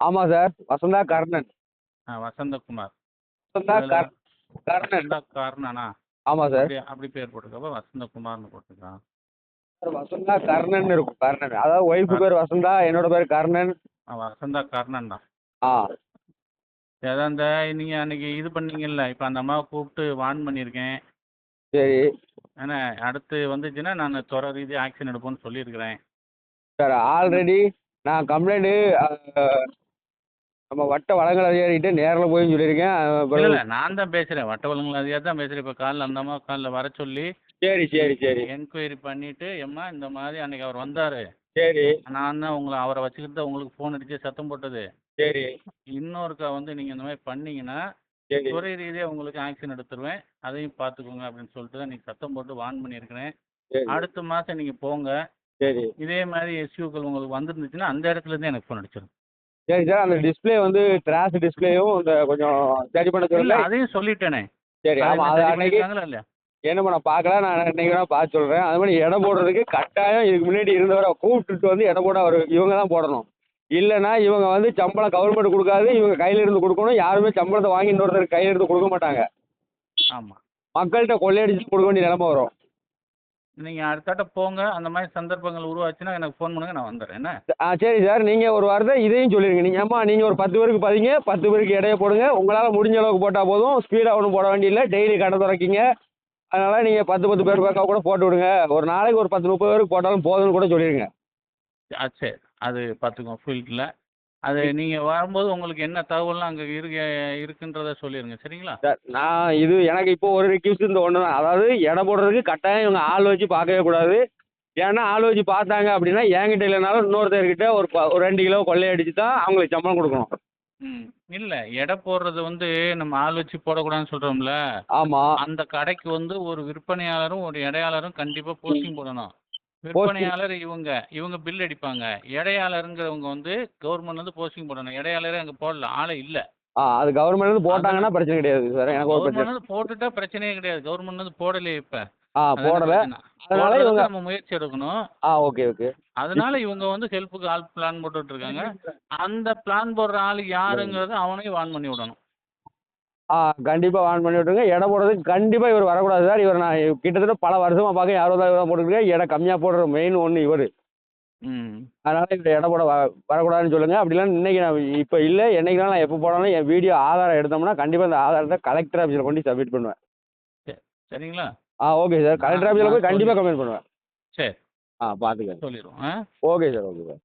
ஆமாம் சார் வசந்தா கர்ணன். ஆ வசந்தகுமார். வசந்தா கர்ணன். காரணனா? ஆமாம் சார். அப்படி பேர் போட்டுக்கப்ப வசந்தகுமார்னு போட்டுக்கலாம் சார் வசந்தா கர்ணன் இருக்கும் கர்ணன். அதாவது ஒய்ஃபு பேர் வசந்தா என்னோட பேர் கர்ணன். வசந்தா கர்ணன் தான். ஆ. அதான் இந்த நீங்கள் அன்னைக்கு இது பண்ணீங்கல்ல இப்போ அந்த அம்மாவை கூப்பிட்டு வார்ன் பண்ணியிருக்கேன் சரி. ஏன்னா அடுத்து வந்துச்சுன்னா நான் துறை ரீதியாக ஆக்ஷன் எடுப்போம்னு சொல்லியிருக்கிறேன். சார் ஆல்ரெடி நான் கம்ப்ளைண்ட்டு நம்ம வட்ட வழங்கல் அதிகாரிகிட்ட நேரில் போய் சொல்லியிருக்கேன். இல்லை இல்லை நான் தான் பேசுகிறேன் வட்ட வழங்கல் அதிகாரி தான் பேசுகிறேன் இப்போ காலைல அந்த அம்மா காலைல வர சொல்லி சரி சரி சரி. என்கொயரி பண்ணிவிட்டு எம்மா இந்த மாதிரி அன்னைக்கு அவர் வந்தார். சரி. நான் தான் உங்களை அவரை வச்சுக்கிட்டு தான் உங்களுக்கு ஃபோன் அடித்து சத்தம் போட்டது. சரி. இன்னொருக்கா வந்து நீங்கள் இந்த மாதிரி பண்ணீங்கன்னா துறை ரீதியாக உங்களுக்கு ஆக்ஷன் எடுத்துருவேன். அதையும் பார்த்துக்கோங்க அப்படின்னு சொல்லிட்டு தான் நீங்கள் சத்தம் போட்டு வார்ன் பண்ணியிருக்கிறேன். அடுத்த மாதம் நீங்கள் போங்க. சரி. இதே மாதிரி எஸ்யூக்கள் உங்களுக்கு வந்துருந்துச்சுன்னா அந்த இடத்துல இருந்து எனக்கு ஃபோன் அடிச்சிடும் சரி சார் அந்த டிஸ்ப்ளே வந்து கிராஸ் டிஸ்ப்ளேயும் இந்த கொஞ்சம் சரி பண்ண சொல்லுங்க அதையும் சொல்லிட்டேனே. சரி ஆமாம் என்ன அது அன்னைக்கு என்னமோ நான் பார்க்கல நான் இன்னைக்கு வேணா பார்த்து சொல்கிறேன் அது மாதிரி இடம் போடுறதுக்கு கட்டாயம் இதுக்கு முன்னாடி இருந்தவரை கூப்பிட்டுட்டு வந்து இடம் போட அவர் இவங்க தான் போடணும். இல்லைன்னா இவங்க வந்து சம்பளம் கவர்மெண்ட் கொடுக்காது இவங்க கையில இருந்து கொடுக்கணும். யாருமே சம்பளத்தை வாங்கி இன்னொருத்தர் கையில இருந்து கொடுக்க மாட்டாங்க. ஆமாம் மக்கள்கிட்ட கொள்ளையடிச்சு கொடுக்க வேண்டிய நிலைமை வரும். நீங்கள் அடுத்தாட்ட போங்க அந்த மாதிரி சந்தர்ப்பங்கள் உருவாச்சுன்னா எனக்கு ஃபோன் பண்ணுங்க நான் வந்துடுறேன் என்ன? ஆ சரி சார். நீங்கள் ஒரு வாரத்தை இதையும் சொல்லிடுங்க நீங்கள் அம்மா நீங்கள் ஒரு பத்து பேருக்கு பதிங்க. பத்து பேருக்கு இடைய போடுங்க. உங்களால் முடிஞ்ச அளவுக்கு போட்டால் போதும். ஸ்பீடாக ஒன்றும் போட வேண்டியதில்லை டெய்லி கடை துறைக்கிங்க. அதனால் நீங்கள் பத்து பத்து பேர் பேக்கா கூட போட்டு விடுங்க. ஒரு நாளைக்கு ஒரு பத்து முப்பது பேருக்கு போட்டாலும் போதும்னு கூட சொல்லிடுங்க ஆ சரி. அது பார்த்துக்கோங்க ஃபீல்டில் அது நீங்கள் வரும்போது உங்களுக்கு என்ன தகவல்லாம் அங்கே இருக்கு இருக்குன்றத சொல்லிடுங்க சரிங்களா? சார் நான் இது எனக்கு இப்போ ஒரு ரிக்வஸ்ட் இந்த ஒன்று தான். அதாவது எடை போடுறதுக்கு கட்டாயம் இவங்க ஆள் வச்சு பார்க்கவே கூடாது. ஏன்னா ஆள் வச்சு பார்த்தாங்க அப்படின்னா என்கிட்ட இல்லைனாலும் இன்னொருத்தர்கிட்ட ஒரு ப- ஒரு ரெண்டு கிலோ கொள்ளையடிச்சு தான் அவங்களுக்கு சம்பளம் கொடுக்கணும். ம். இல்லை எடை போடுறது வந்து நம்ம ஆள் வச்சு போடக்கூடாதுன்னு சொல்கிறோம்ல ஆமாம் அந்த கடைக்கு வந்து ஒரு விற்பனையாளரும் ஒரு இடையாளரும் கண்டிப்பாக போஸ்டிங் போடணும். விற்பனையாளர் இவங்க இவங்க பில் அடிப்பாங்க. இடையாளருங்கிறவங்க வந்து கவர்மெண்ட் வந்து போஸ்டிங் போடணும். இடையாளரே அங்கே போடல ஆளே இல்லை. ஆ அது கவர்மெண்ட் வந்து போட்டாங்கன்னா பிரச்சனை கிடையாது சார். எனக்கு ஒரு பிரச்சனை. போட்டுட்டா பிரச்சனையே கிடையாது. கவர்மெண்ட் வந்து போடலையே இப்போ. ஆ போடலை. அதனால இவங்க நம்ம முயற்சி எடுக்கணும். ஆ ஓகே ஓகே. அதனால இவங்க வந்து ஹெல்ப்புக்கு ஆள் பிளான் போட்டுட்டு இருக்காங்க. அந்த பிளான் போடுற ஆள் யாருங்கிறத அவனையும் வான் பண்ணி விடணும். ஆ கண்டிப்பாக வான் பண்ணி விட்டுருங்க. எடை போடுறதுக்கு கண்டிப்பாக இவர் வரக்கூடாது சார். இவர் நான் கிட்டத்தட்ட பல வருஷமாக பார்க்க யாரோ தான் போட்டுருக்கேன் எடை கம்மியாக போடுற மெயின் ஒன்று இவர். ம். அதனால் இவர் எடை போட வ வரக்கூடாதுன்னு சொல்லுங்கள் அப்படிலாம் இன்னைக்கு நான் இப்போ இல்லை. என்னைக்குனாலும் நான் எப்போ போனாலும் என் வீடியோ ஆதாரம் எடுத்தோம்னா கண்டிப்பாக இந்த ஆதாரத்தை கலெக்டர் ஆஃபீஸில் கொண்டு சப்மிட் பண்ணுவேன். சரிங்களா? ஆ ஓகே சார் கலெக்டர் ஆஃபீஸில் போய் கண்டிப்பாக கம்ப்ளைண்ட் பண்ணுவேன். சரி. ஆ பார்த்துக்கங்க சொல்லிடுவோம் ஆ? Okay sir okay sir